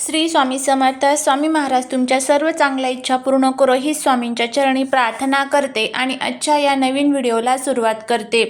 श्री स्वामी समर्थ स्वामी महाराज तुमच्या सर्व चांगल्या इच्छा पूर्ण करो ही स्वामींच्या चरणी प्रार्थना करते आणि आजच्या या नवीन व्हिडिओला सुरुवात करते.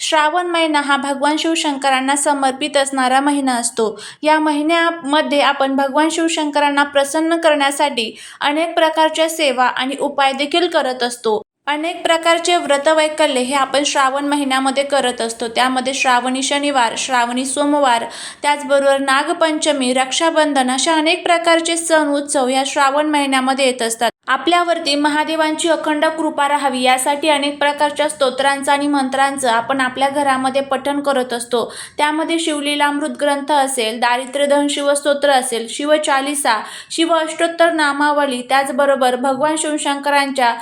श्रावण महिना हा भगवान शिवशंकरांना समर्पित असणारा महिना असतो. या महिन्यामध्ये आपण भगवान शिवशंकरांना प्रसन्न करण्यासाठी अनेक प्रकारच्या सेवा आणि उपाय देखील करत असतो. अनेक प्रकारचे व्रत वैकल्य हे आपण श्रावण महिन्यामध्ये करत असतो. त्यामध्ये श्रावणी शनिवार श्रावणी सोमवार त्याचबरोबर नागपंचमी रक्षाबंधन अशा अनेक प्रकारचे सण उत्सव या श्रावण महिन्यामध्ये येत असतात. आपल्यावरती महादेवांची अखंड कृपा राहावी यासाठी अनेक प्रकारच्या स्तोत्रांचं आणि मंत्रांचं आपण आपल्या घरामध्ये पठण करत असतो. त्यामध्ये शिवलीलामृत ग्रंथ असेल दारिद्र्यधन शिवस्तोत्र असेल शिवचालिसा शिव अष्टोत्तर नामावली त्याचबरोबर भगवान शिवशंकरांच्या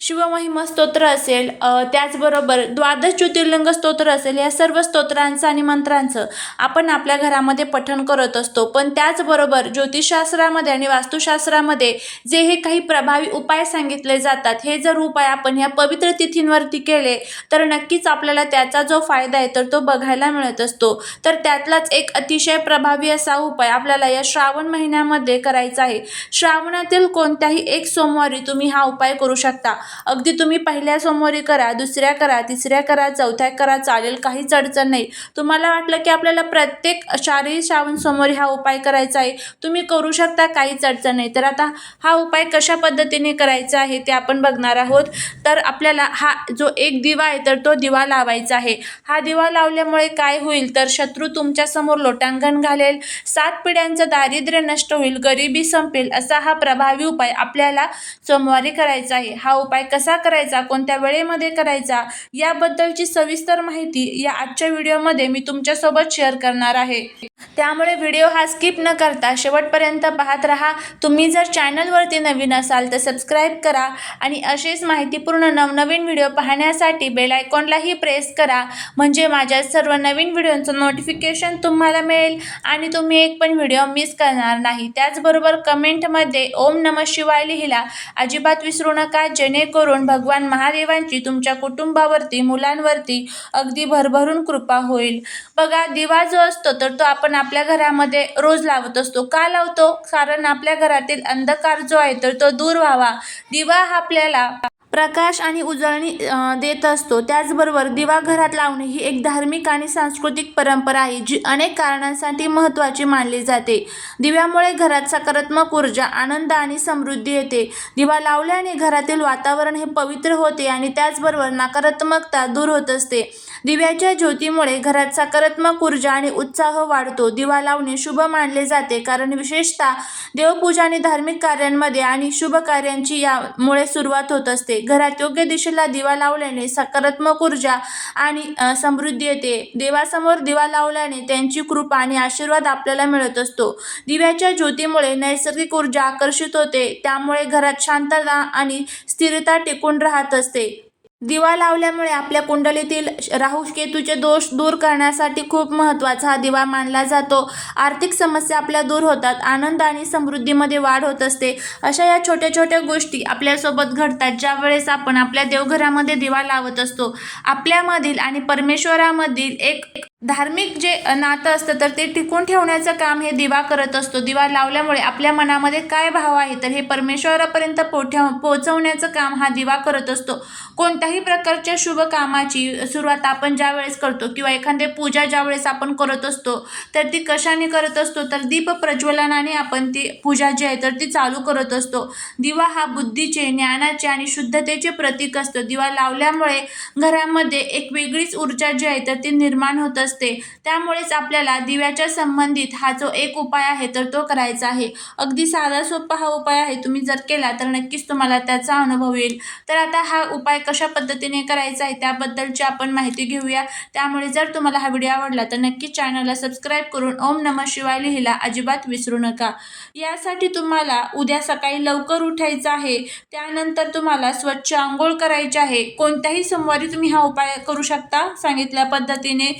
शिवमहिमा स्तोत्र असेल त्याचबरोबर द्वादश ज्योतिर्लिंग स्तोत्र असेल या सर्व स्तोत्रांचं आणि मंत्रांचं आपण आपल्या घरामध्ये पठण करत असतो. पण त्याचबरोबर ज्योतिषशास्त्रामध्ये आणि वास्तुशास्त्रामध्ये जे हे काही प्रभावी उपाय सांगितले जातात हे जर उपाय आपण ह्या पवित्र तिथींवरती केले तर नक्कीच आपल्याला त्याचा जो फायदा आहे तर तो बघायला मिळत असतो. तर त्यातलाच एक अतिशय प्रभावी असा उपाय आपल्याला या श्रावण महिन्यामध्ये करायचा आहे. श्रावणातील कोणत्याही एक सोमवारी तुम्ही हा उपाय करू शकता. अगदी तुम्ही पहिल्या सोमवारी करा दुसऱ्या करा तिसऱ्या करा चौथ्या करा चालेल काहीच अडचण नाही. तुम्हाला वाटलं की आपल्याला प्रत्येक शारीरिक श्रावण सोमवारी हा उपाय करायचा आहे. तुम्ही करू शकता काहीच अडचण नाही. तर आता हा उपाय कशा पद्धतीने करायचा आहे ते आपण बघणार आहोत. तर आपल्याला हा जो एक दिवा आहे तर तो दिवा लावायचा आहे. हा दिवा लावल्यामुळे काय होईल? तर शत्रू तुमच्यासमोर लोटांगण घालेल. सात पिढ्यांचं दारिद्र्य नष्ट होईल. गरिबी संपेल. असा हा प्रभावी उपाय आपल्याला सोमवारी करायचा आहे. हा उपाय कसा करायचा कोणत्या वेळेमध्ये करायचा याबद्दलची सविस्तर माहिती या आजच्या व्हिडिओमध्ये मी तुमच्यासोबत शेअर करणार आहे. त्यामुळे व्हिडिओ हा स्किप न करता शेवटपर्यंत पाहत राहा. तुम्ही जर चॅनलवरती नवीन असाल तर सबस्क्राईब करा आणि असेच माहितीपूर्ण नवनवीन व्हिडिओ पाहण्यासाठी बेल आयकॉनलाही प्रेस करा. म्हणजे माझ्या सर्व नवीन व्हिडिओचं नोटिफिकेशन तुम्हाला मिळेल आणि तुम्ही एक पण व्हिडिओ मिस करणार नाही. त्याचबरोबर कमेंटमध्ये ओम नम शिवाय लिहिला. अजिबात विसरू नका जेणे जेणेकरून भगवान महादेवांची तुमच्या कुटुंबावरती मुलांवरती अगदी भरभरून कृपा होईल. बघा दिवा जो असतो तर तो आपण आपल्या घरामध्ये रोज लावत असतो. का लावतो? कारण आपल्या घरातील अंधकार जो आहे तर तो दूर व्हावा. दिवा हा आपल्याला प्रकाश आणि उजळणी देत असतो. त्याचबरोबर दिवा घरात लावणे ही एक धार्मिक आणि सांस्कृतिक परंपरा आहे जी अनेक कारणांसाठी महत्त्वाची मानली जाते. दिव्यामुळे घरात सकारात्मक ऊर्जा आनंद आणि समृद्धी येते. दिवा लावल्याने घरातील वातावरण हे पवित्र होते आणि त्याचबरोबर नकारात्मकता दूर होत असते. दिव्याच्या ज्योतीमुळे घरात सकारात्मक ऊर्जा आणि उत्साह वाढतो. दिवा लावणे शुभ मानले जाते कारण विशेषतः देवपूजा आणि धार्मिक कार्यांमध्ये आणि शुभ कार्यांची यामुळे सुरुवात होत असते. घरात योग्य दिशेला दिवा लावल्याने सकारात्मक ऊर्जा आणि समृद्धी येते. देवासमोर दिवा लावल्याने त्यांची कृपा आणि आशीर्वाद आपल्याला मिळत असतो. दिव्याच्या ज्योतीमुळे नैसर्गिक ऊर्जा आकर्षित होते. त्यामुळे घरात शांतता आणि स्थिरता टिकून राहत असते. दिवा लावल्यामुळे आपल्या कुंडलीतील राहू केतूचे दोष दूर करण्यासाठी खूप महत्त्वाचा हा दिवा मानला जातो. आर्थिक समस्या आपल्या दूर होतात. आनंद आणि समृद्धीमध्ये वाढ होत असते. अशा या छोट्या छोट्या गोष्टी आपल्यासोबत घडतात ज्या वेळेस आपण आपल्या देवघरामध्ये दिवा लावत असतो. आपल्यामधील आणि परमेश्वरामधील एक एक धार्मिक जे नातं असतं तर ते टिकून ठेवण्याचं काम हे दिवा करत असतो. दिवा लावल्यामुळे आपल्या मनामध्ये काय भाव आहे तर हे परमेश्वरापर्यंत पोठ्या पोचवण्याचं काम हा दिवा करत असतो. कोणत्याही प्रकारच्या शुभ कामाची सुरुवात आपण ज्या वेळेस करतो किंवा एखाद्या पूजा ज्या वेळेस आपण करत असतो तर ती कशाने करत असतो? तर दीप प्रज्वलनाने आपण ती पूजा जी आहे तर ती चालू करत असतो. दिवा हा बुद्धीचे ज्ञानाचे आणि शुद्धतेचे प्रतीक असतं. दिवा लावल्यामुळे घरामध्ये एक वेगळीच ऊर्जा जी आहे तर ती निर्माण होत असते. त्यामुळेच आपल्याला दिव्याच्या संबंधित हा जो एक उपाय आहे तर तो करायचा आहे. अगदी साधा सोपा हा उपाय आहे तुम्ही जर केला तर नक्कीच तुम्हाला त्याचा अनुभव येईल. तर आता हा उपाय कशा पद्धतीने करायचा आहे त्याबद्दलची आपण माहिती घेऊया. त्यामुळे जर तुम्हाला हा व्हिडिओ आवडला तर नक्कीच चॅनलला सबस्क्राईब करून ओम नमः शिवाय लिहिला अजिबात विसरू नका. यासाठी तुम्हाला उद्या सकाळी लवकर उठायचं आहे. त्यानंतर तुम्हाला स्वच्छ आंघोळ करायची आहे. कोणत्याही सोमवारी तुम्ही हा उपाय करू शकता सांगितल्या पद्धतीने.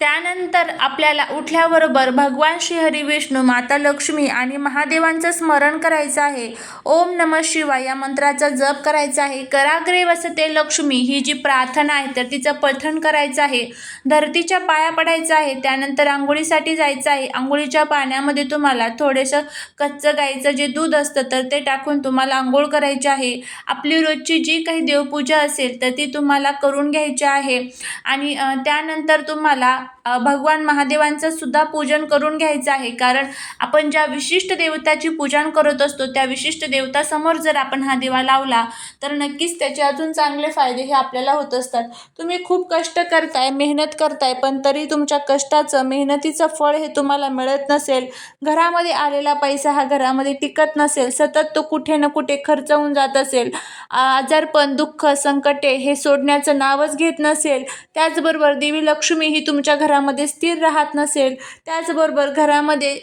त्यानंतर आपल्याला उठल्याबरोबर भगवान श्रीहरी विष्णू माता लक्ष्मी आणि महादेवांचं स्मरण करायचं आहे. ओम नम शिवाय या मंत्राचा जप करायचा आहे. कराग्रे वसते लक्ष्मी ही जी प्रार्थना आहे तर तिचं पठण करायचं आहे. धरतीच्या पाया पडायचं आहे त्यानंतर आंघोळीसाठी जायचं आहे. आंघोळीच्या पाण्यामध्ये तुम्हाला थोडंसं कच्चं गाईचं जे दूध असतं तर ते टाकून तुम्हाला आंघोळ करायची आहे. आपली रोजची जी काही देवपूजा असेल तर ती तुम्हाला करून घ्यायची आहे. आणि त्यानंतर तुम्हाला está भगवान महादेवांचं सुद्धा पूजन करून घ्यायचं आहे. कारण आपण ज्या विशिष्ट देवताची पूजन करत असतो त्या विशिष्ट देवतासमोर जर आपण हा दिवा लावला तर नक्कीच त्याचे अजून चांगले फायदे हे आपल्याला होत असतात. तुम्ही खूप कष्ट करताय मेहनत करताय पण तरी तुमच्या कष्टाचं मेहनतीचं फळ हे तुम्हाला मिळत नसेल. घरामध्ये आलेला पैसा हा घरामध्ये टिकत नसेल. सतत तो कुठे ना कुठे खर्च होऊन जात असेल. आजारपण दुःख संकटे हे सोडण्याचं नावच घेत नसेल. त्याचबरोबर देवी लक्ष्मी ही तुमच्या घरामध्ये स्थिर राहत नसेल त्याचबरोबर घरामध्ये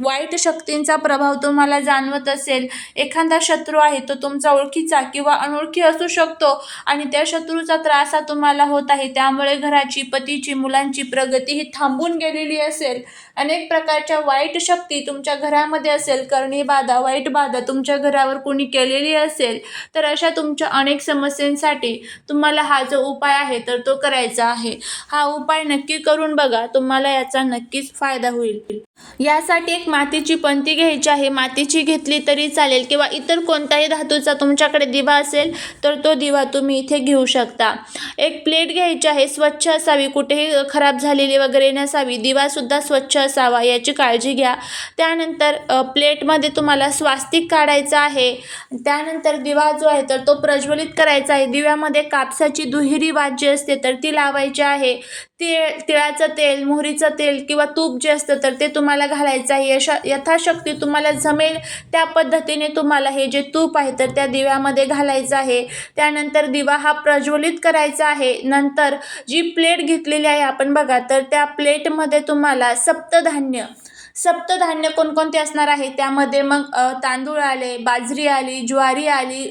वाईट शक्तींचा प्रभाव तुम्हाला जाणवत असेल. एखादा शत्रू आहे तो तुमचा ओळखीचा किंवा अनोळखी असू शकतो आणि त्या शत्रूचा त्रास हा तुम्हाला होत आहे. त्यामुळे घराची पतीची मुलांची प्रगती ही थांबून गेलेली असेल. अनेक प्रकारच्या वाईट शक्ती तुमच्या घरामध्ये असेल. करणी बाधा वाईट बाधा तुमच्या घरावर कोणी केलेली असेल तर अशा तुमच्या अनेक समस्यांसाठी तुम्हाला हा जो उपाय आहे तर तो करायचा आहे. हा उपाय नक्की करून बघा तुम्हाला याचा नक्कीच फायदा होईल. यासाठी एक मातीची पंती घ्यायची आहे. मातीची घेतली तरी चालेल किंवा इतर कोणत्याही धातूचा तुमच्याकडे दिवा असेल तर तो दिवा तुम्ही इथे घेऊ शकता. एक प्लेट घ्यायची आहे. स्वच्छ असावी. कुठेही खराब झालेली वगैरे नसावी. दिवासुद्धा स्वच्छ असावा. याची काळजी घ्या. त्यानंतर प्लेटमध्ये तुम्हाला स्वास्तिक काढायचं आहे. त्यानंतर दिवा जो आहे तर तो प्रज्वलित करायचा आहे. दिव्यामध्ये कापसाची दुहेरी वाद जी असते तर ती लावायची आहे. तिळ तिळाचं तेल मोहरीचं तेल किंवा तूप जे असतं तर ते तुम्हाला घालायचं आहे. यशा यथाशक्ती तुम्हाला जमेल त्या पद्धतीने तुम्हाला हे जे तूप आहे तर त्या दिव्यामध्ये घालायचं आहे. त्यानंतर दिवा हा प्रज्वलित करायचा आहे. नंतर जी प्लेट घेतलेली आहे आपण बघा तर त्या प्लेटमध्ये तुम्हाला सप्तधान्य सप्तधान्य कोणकोणते असणार आहे? त्यामध्ये मग तांदूळ आले बाजरी आली ज्वारी आली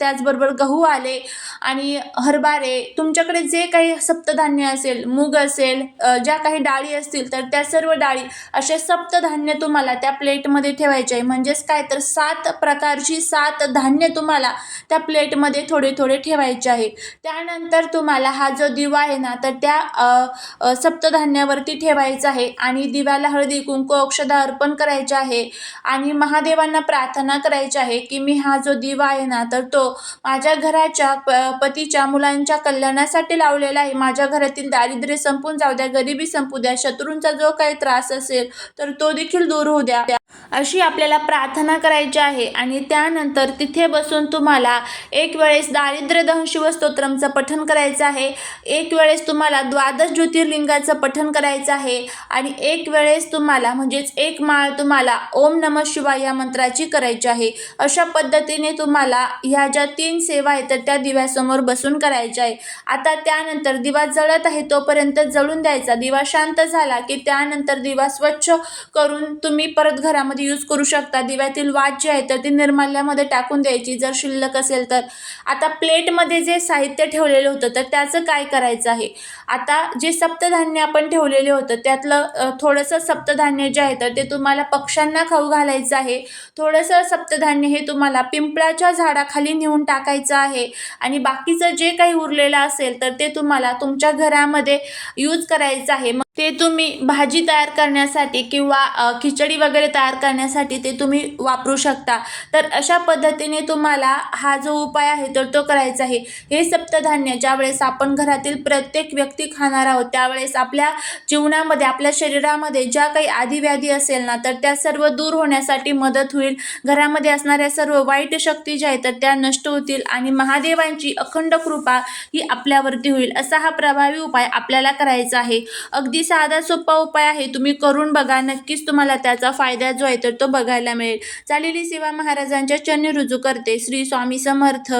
त्याचबरोबर गहू आले आणि हरभरे. तुमच्याकडे जे काही सप्तधान्य असेल मूग असेल ज्या काही डाळी असतील तर त्या सर्व डाळी असे सप्तधान्य तुम्हाला त्या प्लेटमध्ये ठेवायचे आहे. म्हणजेच काय? तर सात प्रकारची सात धान्य तुम्हाला त्या प्लेटमध्ये थोडे थोडे ठेवायचे आहे. त्यानंतर तुम्हाला हा जो दिवा आहे ना तर त्या सप्तधान्यावरती ठेवायचा आहे आणि दिव्याला हळदी कुंकू औषधं अर्पण करायचे आहे आणि महादेवांना प्रार्थना करायची आहे की मी हा जो दिवा आहे ना तर तो माझ्या घराच्या प पतीच्या मुलांच्या कल्याणासाठी लावलेला आहे. माझ्या घरातील दारिद्र्य संपून जाऊ द्या गरिबी संपू द्या शत्रूंचा जो काही त्रास असेल तर तो देखील दूर होऊ द्या. अशी आपल्याला प्रार्थना करायची आहे आणि त्यानंतर तिथे बसून तुम्हाला एक वेळेस दारिद्र्य दहन शिवस्तोत्रमचं पठण करायचं आहे. एक वेळेस तुम्हाला द्वादश ज्योतिर्लिंगाचं पठण करायचं आहे आणि एक वेळेस तुम्हाला म्हणजेच एक माळ तुम्हाला ओम नम शिवाय या मंत्राची करायची आहे. अशा पद्धतीने तुम्हाला ह्या ज्या तीन सेवा आहेत तर त्या दिव्यासमोर बसून करायच्या आहे. आता त्यानंतर दिवा जळत आहे तोपर्यंत जळून द्यायचा. दिवा शांत झाला की त्यानंतर दिवा स्वच्छ करून तुम्ही परत घरामध्ये यूज करू शकता. दिव्यातील वाद जे आहे तर ती निर्माल्यामध्ये टाकून द्यायची. जर शिल्लक असेल तर. आता प्लेटमध्ये जे साहित्य ठेवलेलं होतं तर त्याचं काय करायचं आहे? आता जे सप्तधान्य आपण ठेवलेले होतं त्यातलं थोडंसं सप्तधान्य जे आहे तर ते तुम्हाला पक्ष्यांना खाऊ घालायचं आहे. थोडंसं सप्तधान्य हे तुम्हाला पिंपळाच्या झाडाखाली नेऊन टाकायचं आहे. आणि बाकीचं जे काही उरलेलं असेल तर ते तुम्हाला तुमच्या घरामध्ये यूज करायचं आहे. मग ते तुम्ही भाजी तयार करण्यासाठी किंवा खिचडी वगैरे तयार करण्यासाठी ते तुम्ही वापरू शकता. तर अशा पद्धतीने तुम्हाला हा जो उपाय आहे तर तो करायचा आहे. हे सप्तधान्य ज्यावेळेस आपण घरातील प्रत्येक व्यक्ती खाणार आहोत त्यावेळेस आपल्या जीवनामध्ये आपल्या शरीरामध्ये ज्या काही आधीव्याधी असेल ना तर त्या सर्व दूर होण्यासाठी मदत होईल. घरामध्ये असणाऱ्या सर्व वाईट शक्ती ज्या आहेत तर त्या नष्ट होतील आणि महादेवांची अखंड कृपा ही आपल्यावरती होईल. असा हा प्रभावी उपाय आपल्याला करायचा आहे. अगदी साधा सोपा उपाय आहे. तुम्ही करून बघा. नक्कीच तुम्हाला त्याचा फायदा जो आहे तर तो बघायला मिळेल. चालेली सेवा महाराजांच्या चरणी रुजू करते. श्री स्वामी समर्थ.